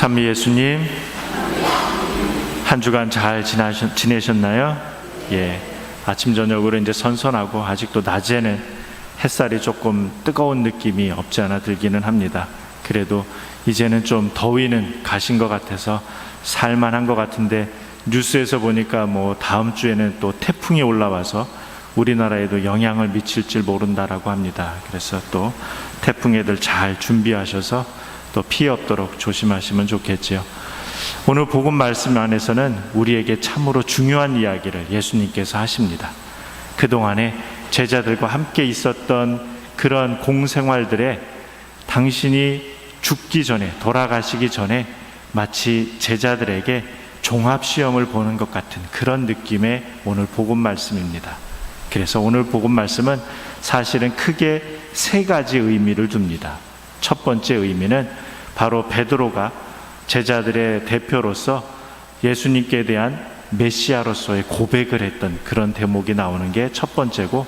찬미 예수님, 한 주간 잘 지나셨, 지내셨나요? 예. 아침, 저녁으로 이제 선선하고 아직도 낮에는 햇살이 조금 뜨거운 느낌이 없지 않아 들기는 합니다. 그래도 이제는 좀 더위는 가신 것 같아서 살만한 것 같은데 뉴스에서 보니까 뭐 다음 주에는 또 태풍이 올라와서 우리나라에도 영향을 미칠 줄 모른다라고 합니다. 그래서 또 태풍애들 잘 준비하셔서 또 피해 없도록 조심하시면 좋겠지요. 오늘 복음 말씀 안에서는 우리에게 참으로 중요한 이야기를 예수님께서 하십니다. 그동안에 제자들과 함께 있었던 그런 공생활들에 당신이 죽기 전에 돌아가시기 전에 마치 제자들에게 종합 시험을 보는 것 같은 그런 느낌의 오늘 복음 말씀입니다. 그래서 오늘 복음 말씀은 사실은 크게 세 가지 의미를 둡니다. 첫 번째 의미는 바로 베드로가 제자들의 대표로서 예수님께 대한 메시아로서의 고백을 했던 그런 대목이 나오는 게 첫 번째고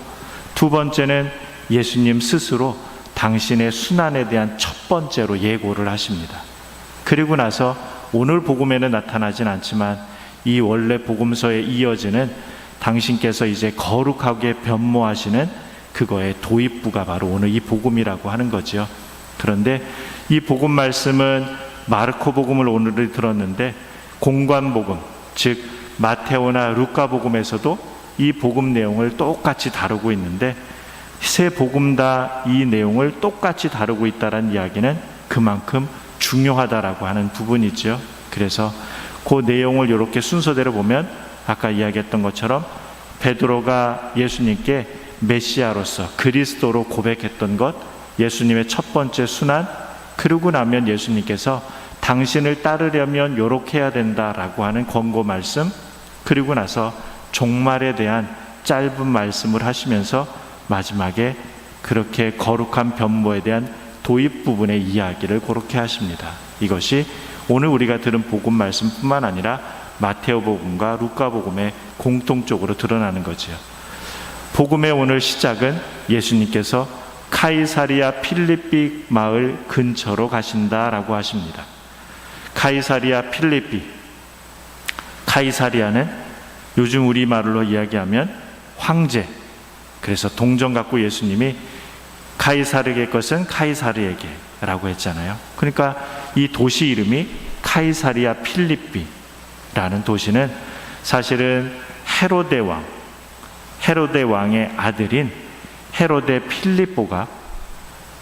두 번째는 예수님 스스로 당신의 순환에 대한 첫 번째로 예고를 하십니다. 그리고 나서 오늘 복음에는 나타나진 않지만 이 원래 복음서에 이어지는 당신께서 이제 거룩하게 변모하시는 그거의 도입부가 바로 오늘 이 복음이라고 하는 거지요. 그런데 이 복음 말씀은 마르코 복음을 오늘 들었는데 공관 복음, 즉 마테오나 루카 복음에서도 이 복음 내용을 똑같이 다루고 있는데 세 복음 다 이 내용을 똑같이 다루고 있다는 이야기는 그만큼 중요하다라고 하는 부분이죠. 그래서 그 내용을 이렇게 순서대로 보면 아까 이야기했던 것처럼 베드로가 예수님께 메시아로서 그리스도로 고백했던 것, 예수님의 첫 번째 순환, 그러고 나면 예수님께서 당신을 따르려면 요렇게 해야 된다라고 하는 권고 말씀, 그리고 나서 종말에 대한 짧은 말씀을 하시면서 마지막에 그렇게 거룩한 변모에 대한 도입 부분의 이야기를 그렇게 하십니다. 이것이 오늘 우리가 들은 복음 말씀뿐만 아니라 마테오 복음과 루카 복음의 공통적으로 드러나는 거지요. 복음의 오늘 시작은 예수님께서 카이사리아 필리삐 마을 근처로 가신다라고 하십니다. 카이사리아 필리삐 카이사리아는 요즘 우리 말로 이야기하면 황제 그래서 동정 갖고 예수님이 카이사르의 것은 카이사르에게라고 했잖아요. 그러니까 이 도시 이름이 카이사리아 필리삐라는 도시는 사실은 헤로데 왕, 헤로데 왕의 아들인 헤로데 필리뽀가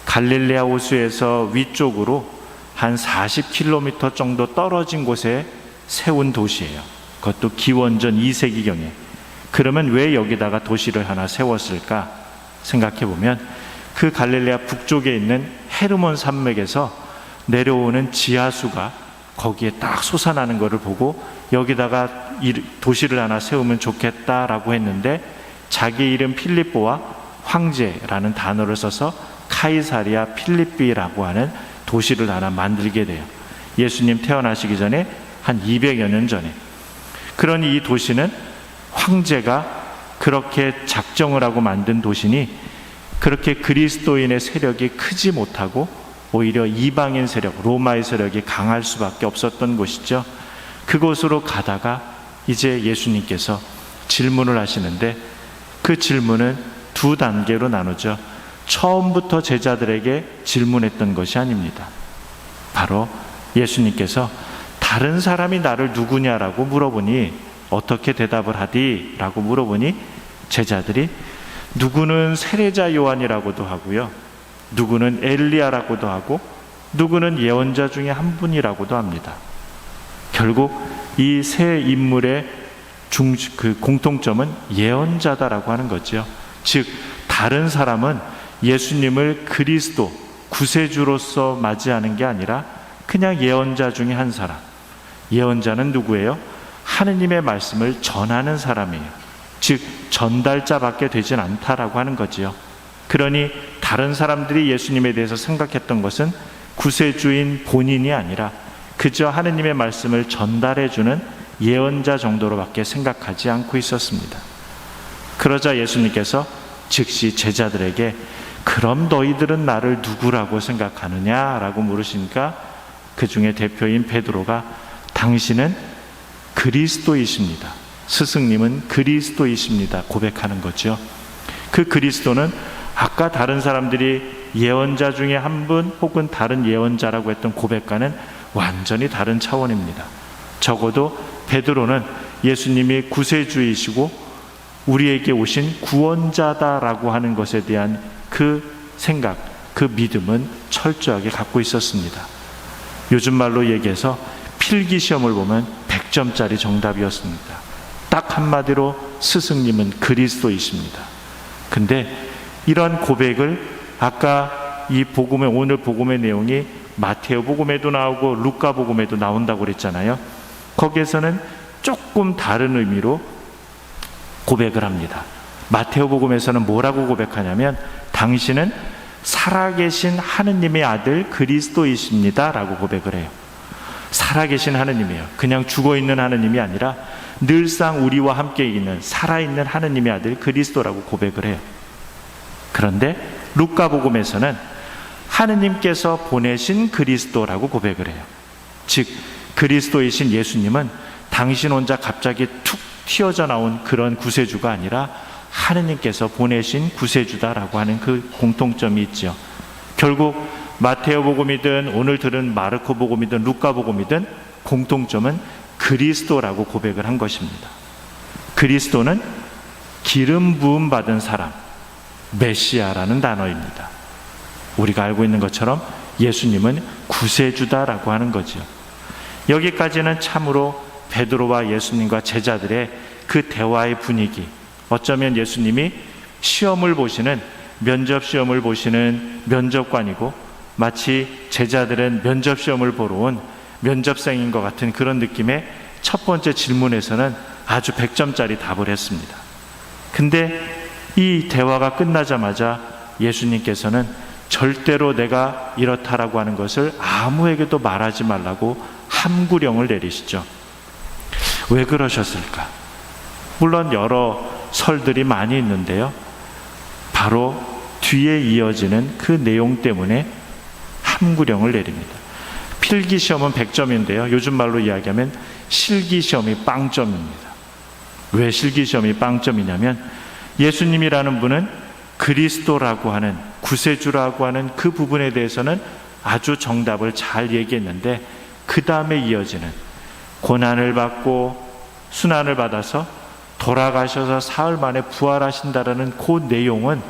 갈릴레아 호수에서 위쪽으로 한 40km 정도 떨어진 곳에 세운 도시예요. 그것도 기원전 2세기경에. 그러면 왜 여기다가 도시를 하나 세웠을까 생각해 보면 그 갈릴레아 북쪽에 있는 헤르몬 산맥에서 내려오는 지하수가 거기에 딱 솟아나는 것을 보고 여기다가 도시를 하나 세우면 좋겠다라고 했는데 자기 이름 필리뽀와 황제라는 단어를 써서 카이사리아 필리삐라고 하는 도시를 하나 만들게 돼요. 예수님 태어나시기 전에 한 200여 년 전에. 그러니 이 도시는 황제가 그렇게 작정을 하고 만든 도시니 그렇게 그리스도인의 세력이 크지 못하고 오히려 이방인 세력, 로마의 세력이 강할 수밖에 없었던 곳이죠. 그곳으로 가다가 이제 예수님께서 질문을 하시는데 그 질문은 두 단계로 나누죠. 처음부터 제자들에게 질문했던 것이 아닙니다. 바로 예수님께서 다른 사람이 나를 누구냐라고 물어보니 어떻게 대답을 하디? 라고 물어보니 제자들이 누구는 세례자 요한이라고도 하고요. 누구는 엘리야라고도 하고 누구는 예언자 중에 한 분이라고도 합니다. 결국 이 세 인물의 중, 그 공통점은 예언자다라고 하는 거죠. 즉, 다른 사람은 예수님을 그리스도, 구세주로서 맞이하는 게 아니라 그냥 예언자 중에 한 사람. 예언자는 누구예요? 하느님의 말씀을 전하는 사람이에요. 즉, 전달자밖에 되진 않다라고 하는 거지요. 그러니 다른 사람들이 예수님에 대해서 생각했던 것은 구세주인 본인이 아니라 그저 하느님의 말씀을 전달해주는 예언자 정도로밖에 생각하지 않고 있었습니다. 그러자 예수님께서 즉시 제자들에게 그럼 너희들은 나를 누구라고 생각하느냐라고 물으시니까 그 중에 대표인 베드로가 당신은 그리스도이십니다. 스승님은 그리스도이십니다. 고백하는 거죠. 그 그리스도는 아까 다른 사람들이 예언자 중에 한 분 혹은 다른 예언자라고 했던 고백과는 완전히 다른 차원입니다. 적어도 베드로는 예수님이 구세주이시고 우리에게 오신 구원자다라고 하는 것에 대한 그 생각, 그 믿음은 철저하게 갖고 있었습니다. 요즘 말로 얘기해서 필기 시험을 보면 100점짜리 정답이었습니다. 딱 한마디로 스승님은 그리스도이십니다. 근데 이런 고백을 아까 이 복음의 오늘 복음의 내용이 마테오 복음에도 나오고 루카 복음에도 나온다고 그랬잖아요. 거기에서는 조금 다른 의미로 고백을 합니다. 마테오 복음에서는 뭐라고 고백하냐면 당신은 살아계신 하느님의 아들 그리스도이십니다라고 고백을 해요. 살아계신 하느님이에요. 그냥 죽어 있는 하느님이 아니라 늘상 우리와 함께 있는 살아있는 하느님의 아들 그리스도라고 고백을 해요. 그런데 루카 복음에서는 하느님께서 보내신 그리스도라고 고백을 해요. 즉 그리스도이신 예수님은 당신 혼자 갑자기 툭 튀어져 나온 그런 구세주가 아니라 하느님께서 보내신 구세주다라고 하는 그 공통점이 있죠. 결국 마테오 복음이든 오늘 들은 마르코 복음이든 루카 복음이든 공통점은 그리스도라고 고백을 한 것입니다. 그리스도는 기름 부음 받은 사람, 메시아라는 단어입니다. 우리가 알고 있는 것처럼 예수님은 구세주다라고 하는 거죠. 여기까지는 참으로 베드로와 예수님과 제자들의 그 대화의 분위기, 어쩌면 예수님이 시험을 보시는 면접 시험을 보시는 면접관이고 마치 제자들은 면접 시험을 보러 온 면접생인 것 같은 그런 느낌의 첫 번째 질문에서는 아주 100점짜리 답을 했습니다. 근데 이 대화가 끝나자마자 예수님께서는 절대로 내가 이렇다라고 하는 것을 아무에게도 말하지 말라고 함구령을 내리시죠. 왜 그러셨을까? 물론 여러 설들이 많이 있는데요. 바로 뒤에 이어지는 그 내용 때문에 함구령을 내립니다. 필기 시험은 100점인데요. 요즘 말로 이야기하면 실기 시험이 빵점입니다. 왜 실기 시험이 빵점이냐면 예수님이라는 분은 그리스도라고 하는 구세주라고 하는 그 부분에 대해서는 아주 정답을 잘 얘기했는데 그 다음에 이어지는 고난을 받고 순환을 받아서 돌아가셔서 사흘 만에 부활하신다라는 그 내용은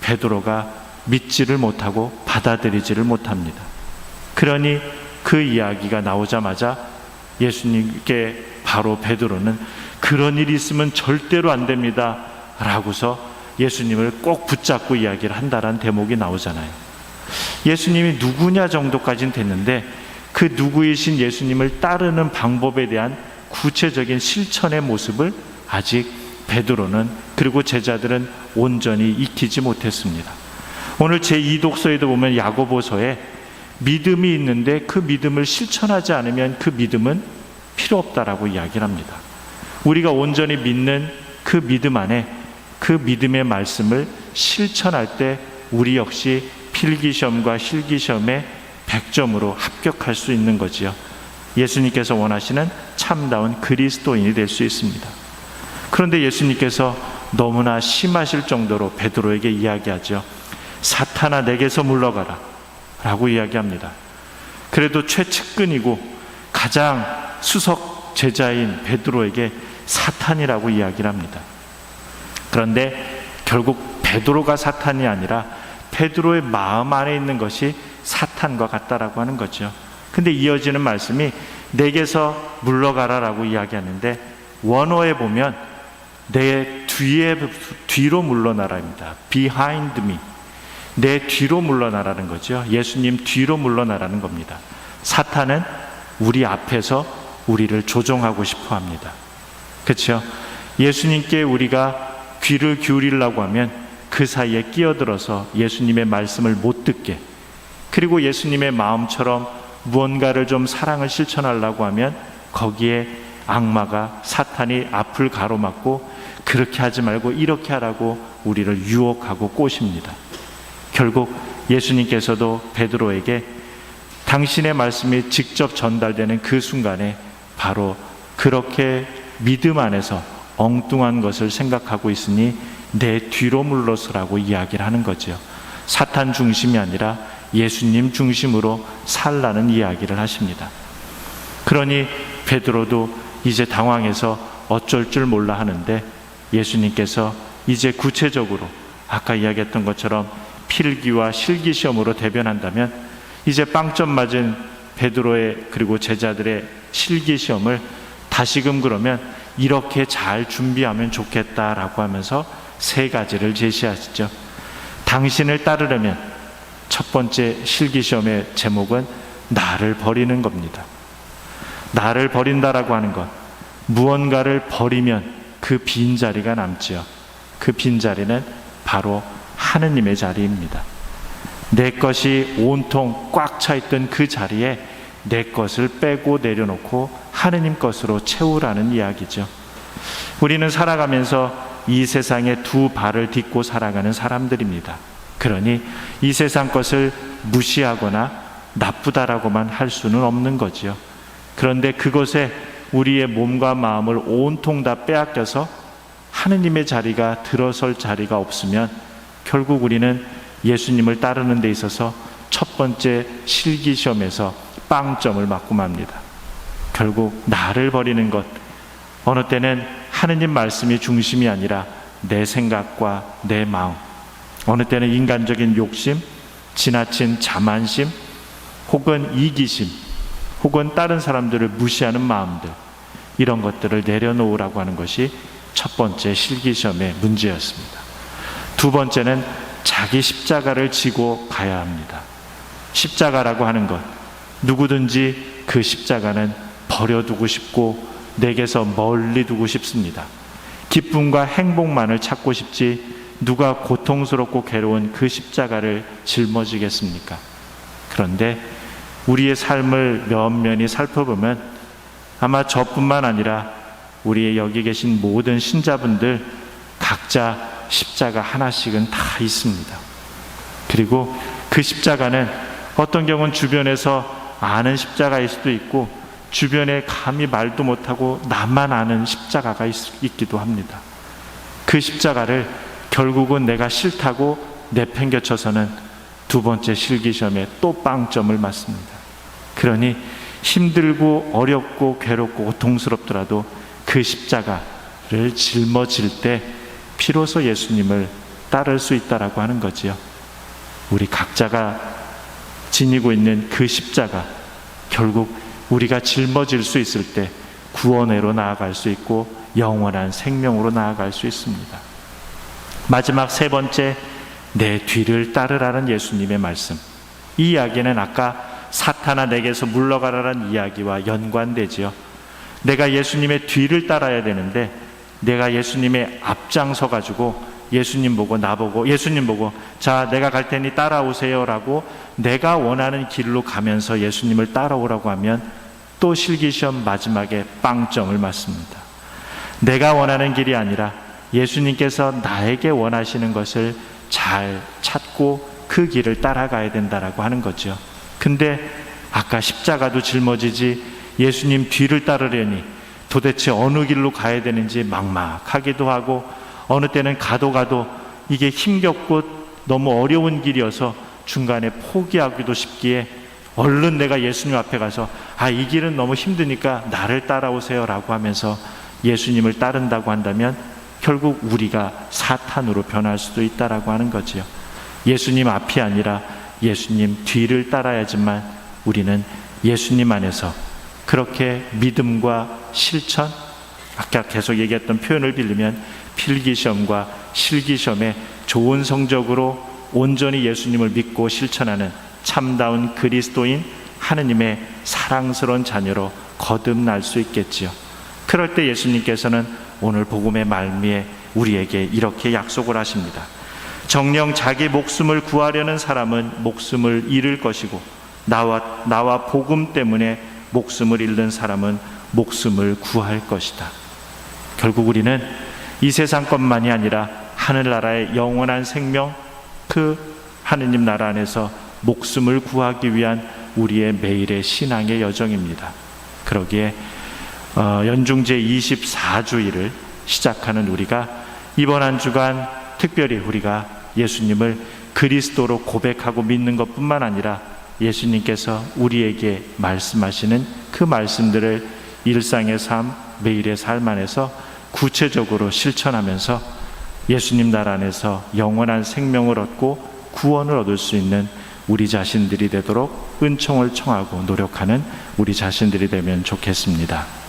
베드로가 믿지를 못하고 받아들이지를 못합니다. 그러니 그 이야기가 나오자마자 예수님께 바로 베드로는 그런 일이 있으면 절대로 안 됩니다. 라고서 예수님을 꼭 붙잡고 이야기를 한다라는 대목이 나오잖아요. 예수님이 누구냐 정도까지는 됐는데 그 누구이신 예수님을 따르는 방법에 대한 구체적인 실천의 모습을 아직 베드로는 그리고 제자들은 온전히 익히지 못했습니다. 오늘 제2 독서에도 보면 야고보서에 믿음이 있는데 그 믿음을 실천하지 않으면 그 믿음은 필요 없다라고 이야기를 합니다. 우리가 온전히 믿는 그 믿음 안에 그 믿음의 말씀을 실천할 때 우리 역시 필기시험과 실기시험에 100점으로 합격할 수 있는 거지요. 예수님께서 원하시는 참다운 그리스도인이 될 수 있습니다. 그런데 예수님께서 너무나 심하실 정도로 베드로에게 이야기하죠. 사탄아 내게서 물러가라. 라고 이야기합니다. 그래도 최측근이고 가장 수석 제자인 베드로에게 사탄이라고 이야기를 합니다. 그런데 결국 베드로가 사탄이 아니라 베드로의 마음 안에 있는 것이 사탄과 같다라고 하는 거죠. 근데 이어지는 말씀이 내게서 물러가라라고 이야기하는데 원어에 보면 내 뒤에 뒤로 물러나라입니다. behind me. 내 뒤로 물러나라는 거죠. 예수님 뒤로 물러나라는 겁니다. 사탄은 우리 앞에서 우리를 조종하고 싶어 합니다. 그렇죠? 예수님께 우리가 귀를 기울이려고 하면 그 사이에 끼어들어서 예수님의 말씀을 못 듣게 그리고 예수님의 마음처럼 무언가를 좀 사랑을 실천하려고 하면 거기에 악마가 사탄이 앞을 가로막고 그렇게 하지 말고 이렇게 하라고 우리를 유혹하고 꼬십니다. 결국 예수님께서도 베드로에게 당신의 말씀이 직접 전달되는 그 순간에 바로 그렇게 믿음 안에서 엉뚱한 것을 생각하고 있으니 내 뒤로 물러서라고 이야기를 하는 거죠. 사탄 중심이 아니라 예수님 중심으로 살라는 이야기를 하십니다. 그러니 베드로도 이제 당황해서 어쩔 줄 몰라 하는데 예수님께서 이제 구체적으로 아까 이야기했던 것처럼 필기와 실기 시험으로 대변한다면 이제 빵점 맞은 베드로의 그리고 제자들의 실기 시험을 다시금 그러면 이렇게 잘 준비하면 좋겠다라고 하면서 세 가지를 제시하시죠. 당신을 따르려면 첫 번째 실기 시험의 제목은 나를 버리는 겁니다. 나를 버린다라고 하는 것, 무언가를 버리면 그 빈자리가 남지요. 그 빈자리는 바로 하느님의 자리입니다. 내 것이 온통 꽉 차 있던 그 자리에 내 것을 빼고 내려놓고 하느님 것으로 채우라는 이야기죠. 우리는 살아가면서 이 세상에 두 발을 딛고 살아가는 사람들입니다. 그러니 이 세상 것을 무시하거나 나쁘다라고만 할 수는 없는 거지요. 그런데 그것에 우리의 몸과 마음을 온통 다 빼앗겨서 하느님의 자리가 들어설 자리가 없으면 결국 우리는 예수님을 따르는 데 있어서 첫 번째 실기 시험에서 빵점을 맞고 맙니다. 결국 나를 버리는 것 어느 때는 하느님 말씀이 중심이 아니라 내 생각과 내 마음 어느 때는 인간적인 욕심, 지나친 자만심, 혹은 이기심, 혹은 다른 사람들을 무시하는 마음들 이런 것들을 내려놓으라고 하는 것이 첫 번째 실기시험의 문제였습니다. 두 번째는 자기 십자가를 지고 가야 합니다. 십자가라고 하는 것 누구든지 그 십자가는 버려두고 싶고 내게서 멀리 두고 싶습니다. 기쁨과 행복만을 찾고 싶지 누가 고통스럽고 괴로운 그 십자가를 짊어지겠습니까? 그런데 우리의 삶을 면면히 살펴보면 아마 저뿐만 아니라 우리의 여기 계신 모든 신자분들 각자 십자가 하나씩은 다 있습니다. 그리고 그 십자가는 어떤 경우는 주변에서 아는 십자가일 수도 있고 주변에 감히 말도 못하고 나만 아는 십자가가 있, 기도 합니다. 그 십자가를 결국은 내가 싫다고 내팽겨쳐서는 두 번째 실기시험에 또 빵점을 맞습니다. 그러니 힘들고 어렵고 괴롭고 고통스럽더라도 그 십자가를 짊어질 때 비로소 예수님을 따를 수 있다라고 하는 거지요. 우리 각자가 지니고 있는 그 십자가 결국 우리가 짊어질 수 있을 때 구원회로 나아갈 수 있고 영원한 생명으로 나아갈 수 있습니다. 마지막 세 번째 내 뒤를 따르라는 예수님의 말씀. 이 이야기는 아까 사탄아 내게서 물러가라는 이야기와 연관되지요. 내가 예수님의 뒤를 따라야 되는데 내가 예수님의 앞장서 가지고 예수님 보고 나보고 예수님 보고 자 내가 갈 테니 따라오세요라고 내가 원하는 길로 가면서 예수님을 따라오라고 하면 또 실기시험 마지막에 빵점을 맞습니다. 내가 원하는 길이 아니라 예수님께서 나에게 원하시는 것을 잘 찾고 그 길을 따라가야 된다라고 하는 거죠. 근데 아까 십자가도 짊어지지 예수님 뒤를 따르려니 도대체 어느 길로 가야 되는지 막막하기도 하고 어느 때는 가도 가도 이게 힘겹고 너무 어려운 길이어서 중간에 포기하기도 쉽기에 얼른 내가 예수님 앞에 가서 아, 이 길은 너무 힘드니까 나를 따라오세요 라고 하면서 예수님을 따른다고 한다면 결국 우리가 사탄으로 변할 수도 있다라고 하는 거지요. 예수님 앞이 아니라 예수님 뒤를 따라야지만 우리는 예수님 안에서 그렇게 믿음과 실천, 아까 계속 얘기했던 표현을 빌리면 필기시험과 실기시험에 좋은 성적으로 온전히 예수님을 믿고 실천하는 참다운 그리스도인 하느님의 사랑스러운 자녀로 거듭날 수 있겠지요. 그럴 때 예수님께서는 오늘 복음의 말미에 우리에게 이렇게 약속을 하십니다. 정령 자기 목숨을 구하려는 사람은 목숨을 잃을 것이고 나와 나와 복음 때문에 목숨을 잃는 사람은 목숨을 구할 것이다. 결국 우리는 이 세상 것만이 아니라 하늘나라의 영원한 생명 그 하느님 나라 안에서 목숨을 구하기 위한 우리의 매일의 신앙의 여정입니다. 그러기에 어, 연중제 24주일을 시작하는 우리가 이번 한 주간 특별히 우리가 예수님을 그리스도로 고백하고 믿는 것뿐만 아니라 예수님께서 우리에게 말씀하시는 그 말씀들을 일상의 삶, 매일의 삶 안에서 구체적으로 실천하면서 예수님 나라 안에서 영원한 생명을 얻고 구원을 얻을 수 있는 우리 자신들이 되도록 은총을 청하고 노력하는 우리 자신들이 되면 좋겠습니다.